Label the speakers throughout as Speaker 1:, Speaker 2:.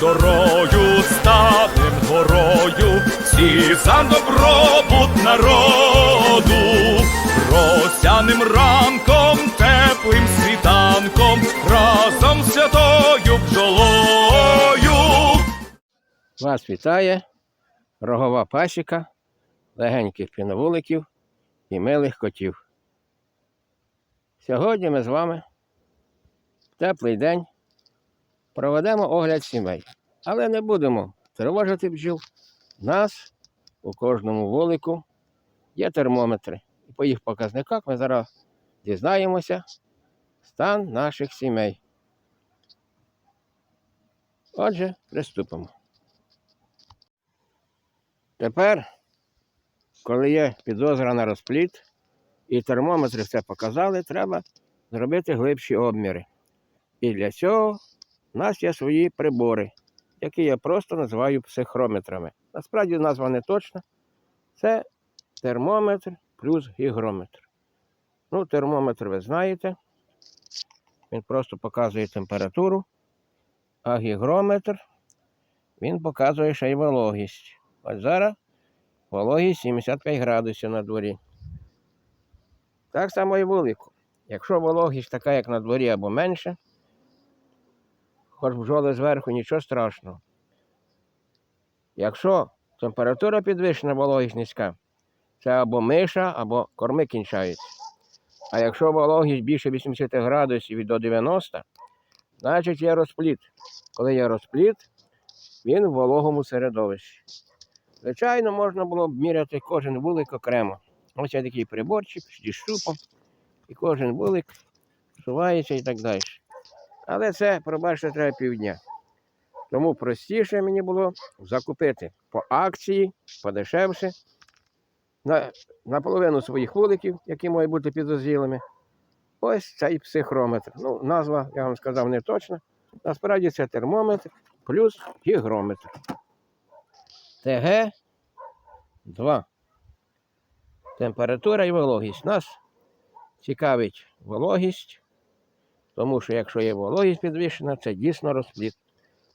Speaker 1: дорою станем горою, всі за добробут народу, росяним ранком, теплим світанком, разом з святою бджолою.
Speaker 2: Вас вітає рогова пасіка, легеньких піновуликів і милих котів. Сьогодні ми з вами в теплий день проведемо огляд сімей, але не будемо тривожити бджіл. У нас у кожному вулику є термометри. І по їх показниках ми зараз дізнаємося стан наших сімей. Отже, приступимо. Тепер, коли є підозра на розпліт, і термометри все показали, треба зробити глибші обміри. І для цього в нас є свої прибори, які я просто називаю психрометрами. Насправді назва не точна. Це термометр плюс гігрометр. Ну, термометр ви знаєте. Він просто показує температуру, а гігрометр він показує ще й вологість. Ось зараз вологість 75 градусів на дворі. Так само і вулику. Якщо вологість така, як на дворі або менше, хоч бджоли зверху, нічого страшного. Якщо температура підвищена, вологість низька, це або миша, або корми кінчаються. А якщо вологість більше 80 градусів і до 90, значить є розпліт. Коли є розпліт, він в вологому середовищі. Звичайно, можна було б міряти кожен вулик окремо. Ось є такий приборчик зі щупом, і кожен вулик сувається і так далі. Але це, пробачте, треба півдня. Тому простіше мені було закупити по акції, подешевше, на, на половину своїх вуликів, які мають бути підозрілими. Ось цей психрометр. Ну, назва, я вам сказав, не точна. Насправді це термометр плюс гігрометр. ТГ-2. Температура і вологість. Нас цікавить вологість, тому що якщо є вологість підвищена, це дійсно розпліт.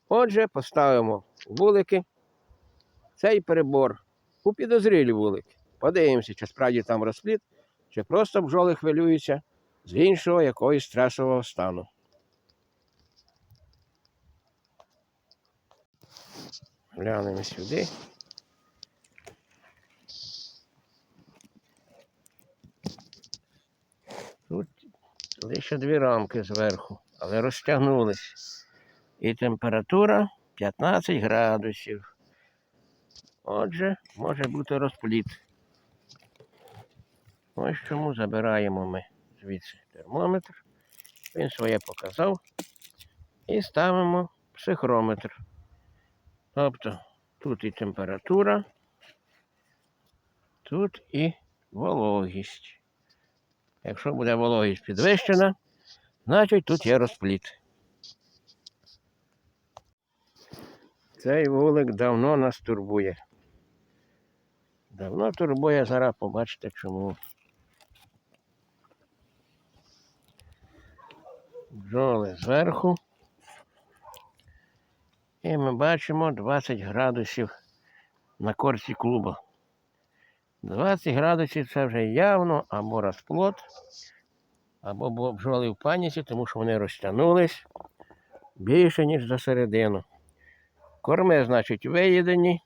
Speaker 2: Отже, поставимо вулики цей прибор у підозрілі вулики. Подивимося, чи справді там розпліт, чи просто бджоли хвилюються з іншого якогось стресового стану. Глянемо сюди. Тут лише дві рамки зверху, але розтягнулись. І температура 15 градусів. Отже, може бути розпліт. Ось чому забираємо ми звідси термометр. Він своє показав. І ставимо психрометр. Тобто тут і температура, тут і вологість. Якщо буде вологість підвищена, значить тут є розпліт. Цей вулик давно нас турбує. Давно турбує, зараз побачите чому. Бджоли зверху. І ми бачимо 20 градусів на корці клуба. 20 градусів це вже явно або розплод, або бджоли в паніці, тому що вони розтягнулись більше, ніж за середину. Корми, значить, виїдені,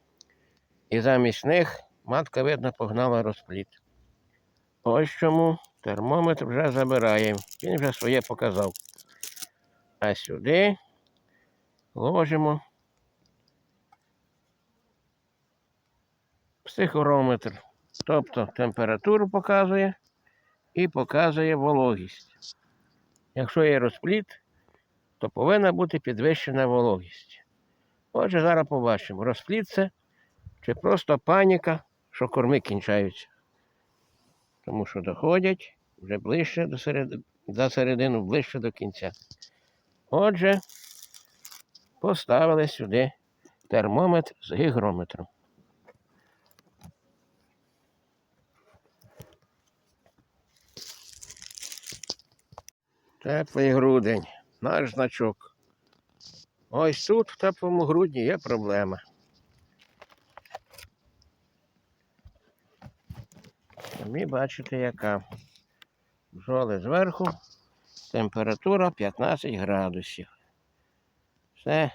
Speaker 2: і замість них матка, видно, погнала розпліт. Ось чому термометр вже забираємо. Він вже своє показав. А сюди ложимо психорометр. Тобто температуру показує і показує вологість. Якщо є розпліт, то повинна бути підвищена вологість. Отже, зараз побачимо, розпліт це чи просто паніка, що корми кінчаються. Тому що доходять вже ближче до середини, до середину, ближче до кінця. Отже, поставили сюди термометр з гігрометром. Теплий грудень, наш значок. Ось тут, в теплому грудні, є проблема. Самі бачите, яка. Бджоли зверху, температура 15 градусів. Все.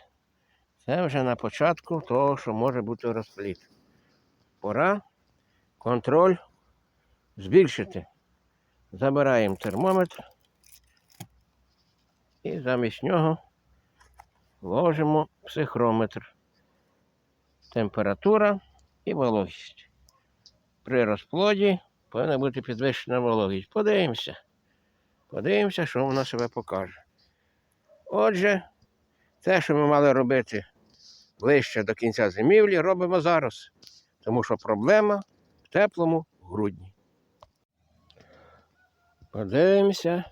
Speaker 2: Це вже на початку того, що може бути розпліт. Пора контроль збільшити. Забираємо термометр і замість нього ложимо психрометр. Температура і вологість. При розплоді повинна бути підвищена вологість. Подивимося. Подивимося, що вона себе покаже. Отже, те, що ми мали робити ближче до кінця зимівлі, робимо зараз. Тому що проблема в теплому грудні. Подивимося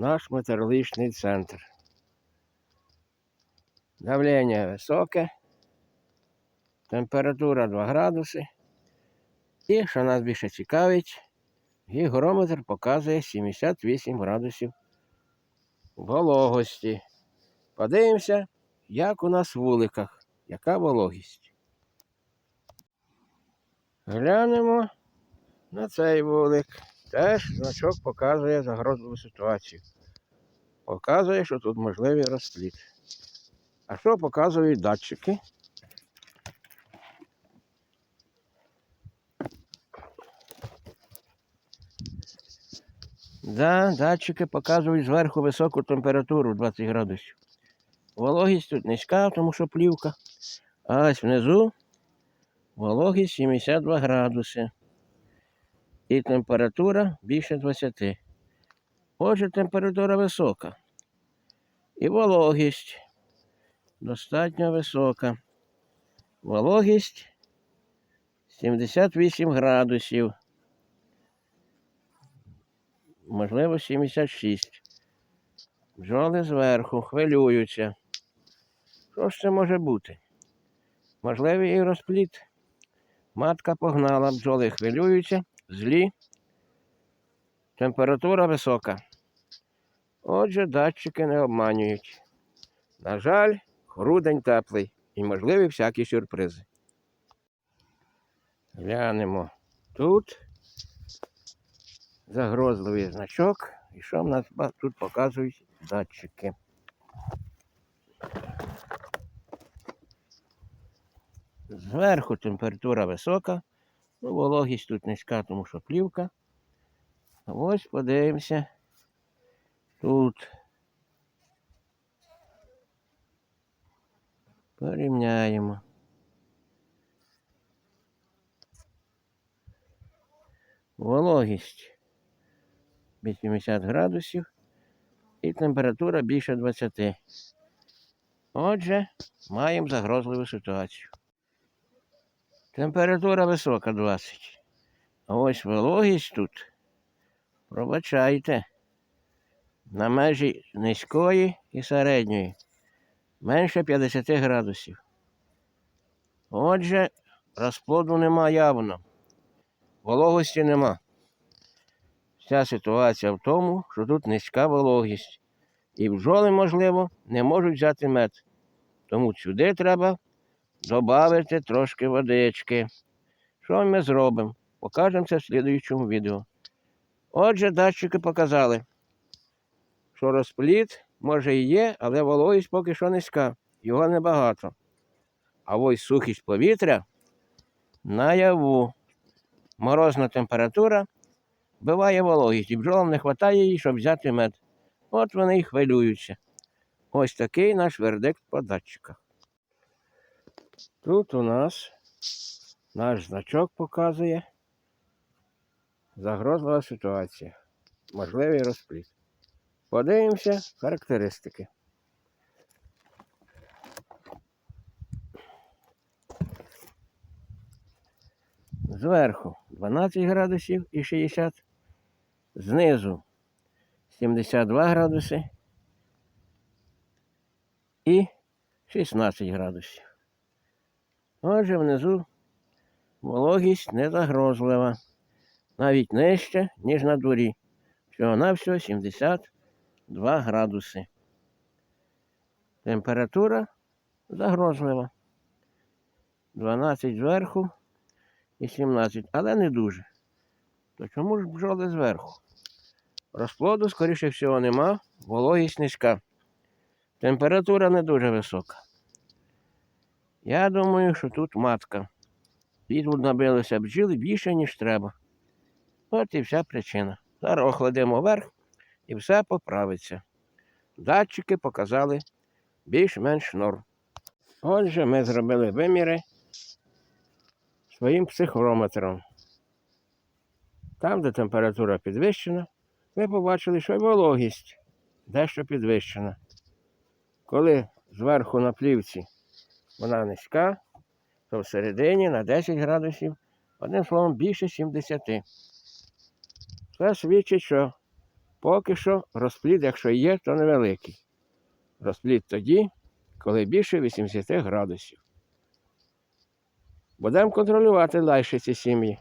Speaker 2: наш метеорологічний центр. Давлення високе, температура 2 градуси. І, що нас більше цікавить, гігрометр показує 78 градусів вологості. Подивимося, як у нас в вуликах, яка вологість. Глянемо на цей вулик. Теж значок показує загрозливу ситуацію. Показує, що тут можливий розпліт. А що показують датчики? Да, датчики показують зверху високу температуру 20 градусів. Вологість тут низька, тому що плівка. А ось внизу вологість 72 градуси. І температура більше 20. Отже, температура висока. І вологість достатньо висока. Вологість 78 градусів. Можливо, 76. Бджоли зверху хвилюються. Що ж це може бути? Можливий і розпліт. Матка погнала, бджоли хвилюються, злі. Температура висока. Отже, датчики не обманюють. На жаль, грудень теплий і можливі всякі сюрпризи. Глянемо тут загрозливий значок. І що в нас тут показують датчики? Зверху температура висока, ну, вологість тут низька, тому що плівка. Ось подивимося. Тут порівняємо. Вологість 80 градусів і температура більше 20. Отже, маємо загрозливу ситуацію. Температура висока 20. А ось вологість тут. Пробачайте. На межі низької і середньої. Менше 50 градусів. Отже, розплоду нема явно. Вологості нема. Вся ситуація в тому, що тут низька вологість. І бджоли, можливо, не можуть взяти мед. Тому сюди треба додати трошки водички. Що ми зробимо? Покажемо це в слідуючому відео. Отже, датчики показали, що розпліт може і є, але вологість поки що низька. Його небагато. А ось сухість повітря наяву. Морозна температура биває вологість, і бджолам не вистачає її, щоб взяти мед. От вони і хвилюються. Ось такий наш вердикт по датчиках. Тут у нас наш значок показує загрозлива ситуація. Можливий розпліт. Подивимося характеристики. Зверху 12 градусів і 60, знизу 72 градуси і 16 градусів. Отже, внизу вологість не загрозлива, навіть нижче, ніж на дворі. Всього навсього 72 градуси. Температура загрозлива. 12 зверху і 17, але не дуже. То чому ж бджоли зверху? Розплоду, скоріше всього, нема, вологість низька. Температура не дуже висока. Я думаю, що тут матка. Тут набилися бджіли більше, ніж треба. От і вся причина. Зараз охладимо вверх і все поправиться. Датчики показали більш-менш норм. Отже, ми зробили виміри своїм психрометром. Там, де температура підвищена, ми побачили, що й вологість дещо підвищена. Коли зверху на плівці вона низька, то всередині на 10 градусів, одним словом, більше 70. Це свідчить, що поки що розплід, якщо є, то невеликий. Розплід тоді, коли більше 80 градусів. Будемо контролювати далі ці сім'ї.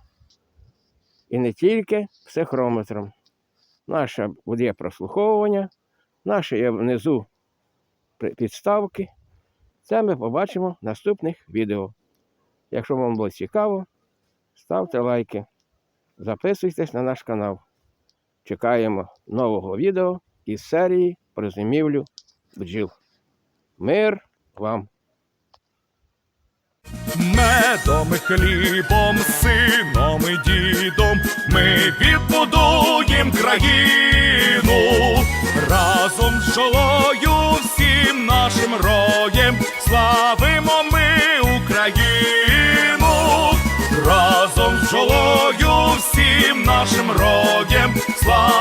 Speaker 2: І не тільки психрометром. Наше буде прослуховування, наше є внизу підставки. Це ми побачимо в наступних відео. Якщо вам було цікаво, ставте лайки, записуйтесь на наш канал. Чекаємо нового відео із серії про зимівлю бджіл. Мир вам!
Speaker 1: Медом хлібом, сином і дідом ми відбудуєм країну разом з far.